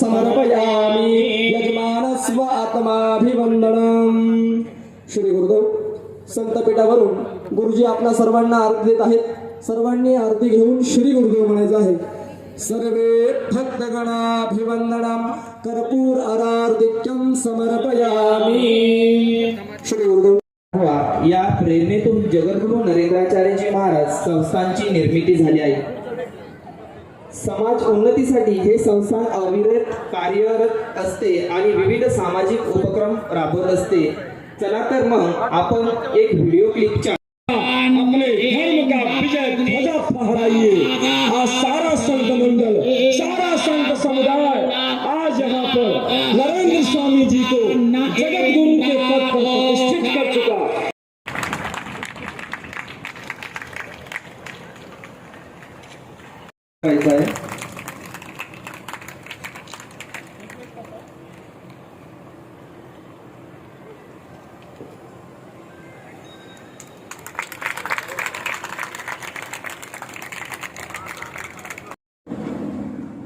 समर्पयामि यजमानस्व आत्माभिवंदनम श्री गुरुदेव संतपीठावरून गुरुजी आपल्या सर्वांना आरती देत आहेत. सर्वांनी आरती घेऊन श्री गुरुदेव म्हणायचं आहे. सर्वे भक्तगणाभिवंदनम कर्पूर आरार्दिक्यम समर्पयामि। श्री गुरुदेव। या प्रेरणेतून जगद्गुरु नरेंद्राचार्यजी महाराज संस्थांची निर्मिती झाली आहे. समाज उन्नतीसाठी हे संस्थान अविरत कार्यरत असते आणि विविध सामाजिक उपक्रम राबवत असते. चला तर मग आपण एक व्हिडिओ क्लिपच्या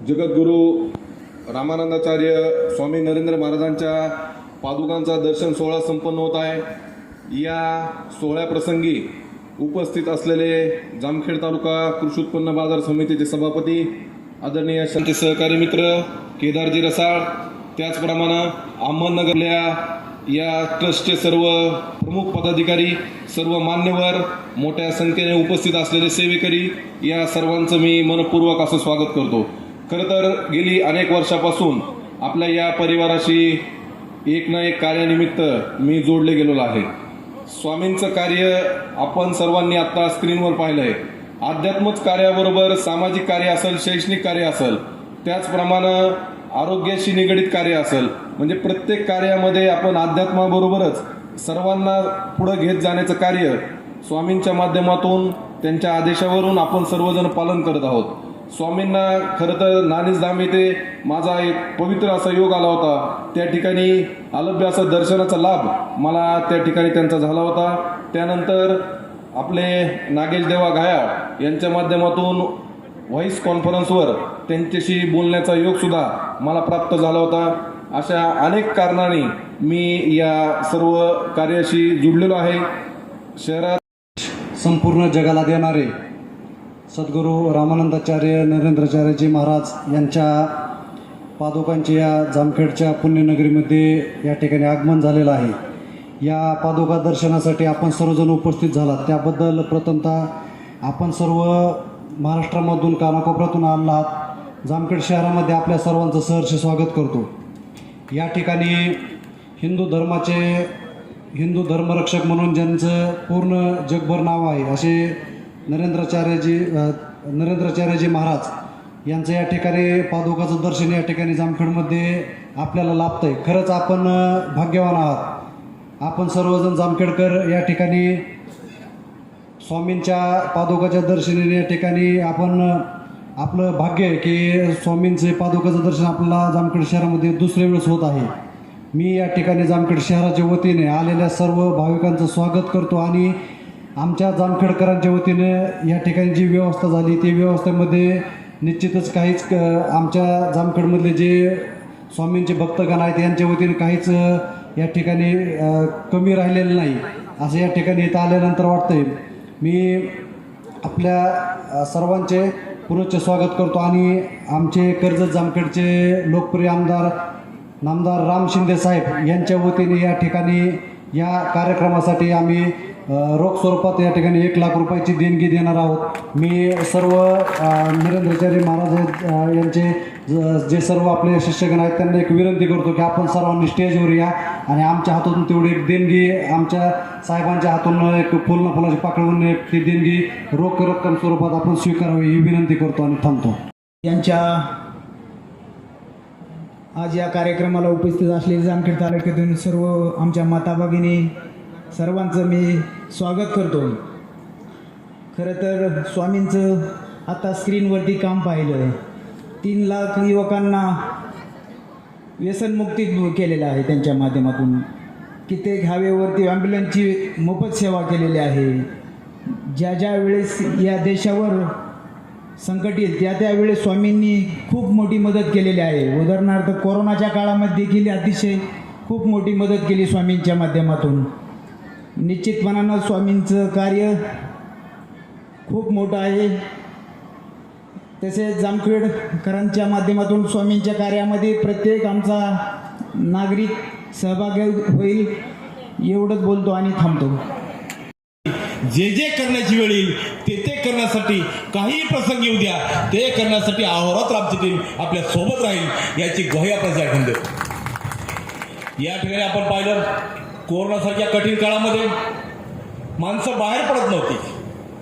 जगद्गुरू रामानंदाचार्य स्वामी नरेंद्र महाराजांच्या पादुकांचा दर्शन सोहळा संपन्न होत आहे. या सोहळ्याप्रसंगी उपस्थित असलेले जामखेड तालुका कृषी उत्पन्न बाजार समितीचे सभापती आदरणीय शांती सहकारी मित्र केदारजी रसाळ त्याचप्रमाणे अहमदनगरल्या या ट्रस्टचे सर्व प्रमुख पदाधिकारी सर्व मान्यवर मोठ्या संख्येने उपस्थित असलेले सेवेकरी या सर्वांचं मी मनपूर्वक असं स्वागत करतो. खरं तर गेली अनेक वर्षापासून आपल्या या परिवाराशी एक ना एक कार्यानिमित्त मी जोडले गेलेलो आहे. स्वामींचं कार्य आपण सर्वांनी आता स्क्रीनवर पाहिलंय. अध्यात्मच कार्याबरोबर सामाजिक कार्य असेल शैक्षणिक कार्य असेल त्याचप्रमाणे आरोग्याशी निगडीत कार्य असेल म्हणजे प्रत्येक कार्यामध्ये आपण अध्यात्माबरोबरच सर्वांना पुढे घेत जाण्याचं कार्य स्वामींच्या माध्यमातून त्यांच्या आदेशावरून आपण सर्वजण पालन करत आहोत. स्वामींना खरं तर नानीस धाम येथे माझा एक पवित्र असा योग आला होता. त्या ठिकाणी अलभ्य असा दर्शनाचा लाभ मला त्या ठिकाणी त्यांचा झाला होता. त्यानंतर आपले नागेश देवा घायाळ यांच्या माध्यमातून व्हॉइस कॉन्फरन्सवर त्यांच्याशी बोलण्याचा योगसुद्धा मला प्राप्त झाला होता. अशा अनेक कारणाने मी या सर्व कार्याशी जुडलेलो आहे. शहरात संपूर्ण जगाला देणारे सद्गुरू रामानंदाचार्य नरेंद्राचार्यजी महाराज यांच्या पादुकांचे या जामखेडच्या पुण्यनगरीमध्ये या ठिकाणी आगमन झालेलं आहे. या पादुका दर्शनासाठी आपण सर्वजण उपस्थित झालात. त्याबद्दल प्रथमतः आपण सर्व महाराष्ट्रामधून कानाकोपऱ्यातून आला आहात. जामखेड शहरामध्ये आपल्या सर्वांचं सहर्ष स्वागत करतो. या ठिकाणी हिंदू धर्माचे हिंदू धर्मरक्षक म्हणून ज्यांचं पूर्ण जगभर नाव आहे असे नरेंद्राचार्यजी नरेंद्राचार्यजी महाराज यांचं या ठिकाणी पादुकाचं दर्शन या ठिकाणी जामखेडमध्ये आपल्याला लाभतं आहे खरंच आपण भाग्यवान आहात. आपण सर्वजण जामखेडकर या ठिकाणी स्वामींच्या पादुकाच्या दर्शनाने या ठिकाणी आपण आपलं भाग्य आहे की स्वामींचे पादुकाचं दर्शन आपल्याला जामखेड शहरामध्ये दुसऱ्या वेळेस होत आहे. मी या ठिकाणी जामखेड शहराच्या वतीने आलेल्या सर्व भाविकांचं स्वागत करतो आणि आमच्या जामखेडकरांच्या वतीने या ठिकाणी जी व्यवस्था झाली ती व्यवस्थेमध्ये निश्चितच काहीच क आमच्या जामखेडमधले जे स्वामींचे भक्तगण आहेत यांच्या वतीने काहीच या ठिकाणी कमी राहिलेलं नाही. असं या ठिकाणी इथं आल्यानंतर वाटतंय. मी आपल्या सर्वांचे पुनश्च स्वागत करतो आणि आमचे कर्जत जामखेडचे लोकप्रिय आमदार नामदार राम शिंदे साहेब यांच्या वतीने या ठिकाणी या कार्यक्रमासाठी आम्ही रोख स्वरूपात या ठिकाणी एक लाख रुपयाची देणगी देणार आहोत. मी सर्व अ, महाराज यांचे ज- जे सर्व आपले शिष्यगण आहेत त्यांना एक विनंती करतो की आपण सर्वांनी स्टेजवर या आणि आमच्या हातून तेवढी एक देणगी आमच्या साहेबांच्या हातून एक फुल फुलाची पाकळून एक ती देणगी रोख रक्कम स्वरूपात आपण स्वीकारावी ही विनंती करतो आणि थांबतो. यांच्या आज या कार्यक्रमाला उपस्थित असलेले जामखेड तालुक्यातून सर्व आमच्या माता भगिनी सर्वांचं मी स्वागत करतो. खरं तर स्वामींचं आता स्क्रीनवरती काम पाहिलं. तीन लाख युवकांना व्यसनमुक्ती केलेलं आहे त्यांच्या माध्यमातून. कित्येक हायवेवरती ॲम्ब्युलन्सची मोफत सेवा केलेली आहे. ज्या ज्या वेळेस या देशावर संकट येईल. त्या त्यावेळेस स्वामींनी खूप मोठी मदत केलेली आहे. उदाहरणार्थ कोरोनाच्या काळामध्ये देखील अतिशय खूप मोठी मदत केली स्वामींच्या माध्यमातून. निश्चितपणानं स्वामींचं कार्य खूप मोठं आहे. तसेच जामखेडकरांच्या माध्यमातून स्वामींच्या कार्यामध्ये प्रत्येक आमचा नागरिक सहभागी होईल एवढंच बोलतो आणि थांबतो. जे जे करण्याची वेळ येईल ते ते करण्यासाठी काही प्रसंग येऊ द्या ते करण्यासाठी अहोरात्र आमची टीम आपल्यासोबत राहील याची ग्वाही आपण देतो या ठिकाणी आपण पाहिलं कोरोनासारख्या कठीण काळामध्ये माणसं बाहेर पडत नव्हती.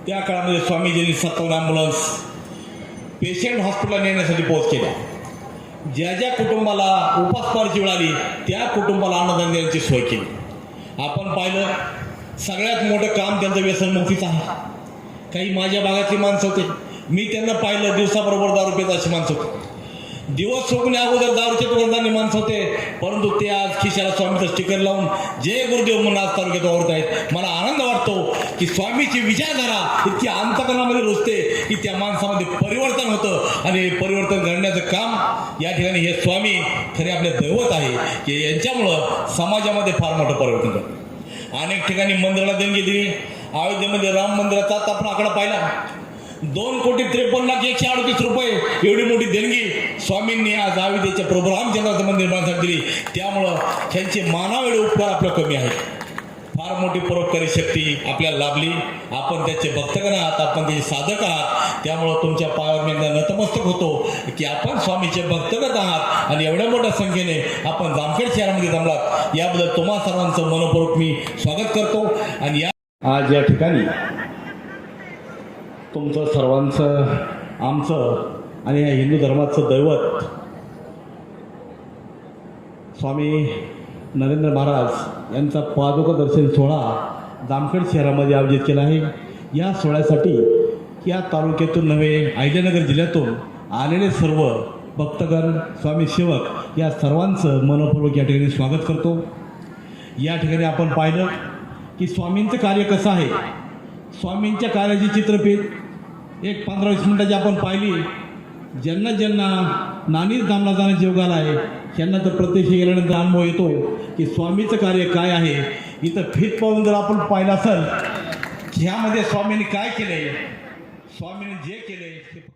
त्या काळामध्ये स्वामीजींनी सत्तावन्न ॲम्ब्युलन्स पेशंट हॉस्पिटलला नेण्यासाठी पोहोच केल्या ज्या ज्या कुटुंबाला उपासपारची वेळ आली त्या कुटुंबाला अन्नदान देण्याची सोय केली. आपण पाहिलं सगळ्यात मोठं काम त्यांचं व्यसनमुक्तीचं आहे. काही माझ्या भागातली माणसं होते. मी त्यांना पाहिलं दिवसाबरोबर दारू पित अशी माणसं होती. दिवस सोडून अगोदर दारूच्या दुकानदारांनी माणसं होते. परंतु ते आज खिशाला स्वामीचं स्टिकर लावून जय गुरुदेव म्हणून आज तालुक्यात ओरत आहेत. मला आनंद वाटतो की स्वामीची विचारधारा इतकी अंतकरणामध्ये रुजते की त्या माणसामध्ये परिवर्तन होतं. आणि हे परिवर्तन घडण्याचं काम या ठिकाणी हे स्वामी खरे आपले दैवत आहे की यांच्यामुळं समाजामध्ये फार मोठं परिवर्तन घडतं अनेक ठिकाणी मंदिराला देणगी दिली. अयोध्येमध्ये राम मंदिराचा आपण आकडा पाहिला. दोन कोटी त्रेपन्न लाख एकशे अडतीस रुपये एवढी मोठी देणगी स्वामींनी आज अयोध्येच्या प्रभू रामचंद्राचं मंदिर बांधण्यासाठी दिली. त्यामुळं त्यांचे मानावेळे उपकार आपल्या कमी आहेत. फार मोठी परोपकारी शक्ती आपल्याला लाभली. आपण त्याचे भक्तगण आहात आपण त्याचे साधक आहात. त्यामुळं तुमच्या पायावर मी नतमस्तक होतो की आपण स्वामीचे भक्तगत आहात आणि एवढ्या मोठ्या संख्येने आपण जामखेड शहरामध्ये जमलात. याबद्दल तुम्हा सर्वांचं मनपूर्वक मी स्वागत करतो आणि या आज या ठिकाणी तुमचं सर्वांचं आमचं आणि या हिंदू धर्माचं दैवत स्वामी नरेंद्र महाराज यांचा पादुका दर्शन सोहळा जामखेड शहरामध्ये आयोजित केला आहे. या सोहळ्यासाठी या तालुक्यातून नव्हे अहिल्यानगर जिल्ह्यातून आलेले सर्व भक्तगण स्वामी सेवक या सर्वांचं मनपूर्वक या ठिकाणी स्वागत करतो. या ठिकाणी आपण पाहिलं की स्वामींचं कार्य कसं आहे? स्वामींच्या कार्याची चित्रपीठ एक पंधरा वीस मिनिटाची आपण पाहिली. ज्यांना ज्यांना नानीच धामला जाण्याची योग आला आहे यांना तर प्रत्यक्ष गेल्यानंतर अनुभव येतो की स्वामीचं कार्य काय आहे? इथं फित पाहून जर आपण पाहिलं असेल की ह्यामध्ये स्वामींनी काय केलंय? स्वामींनी जे केलंय ते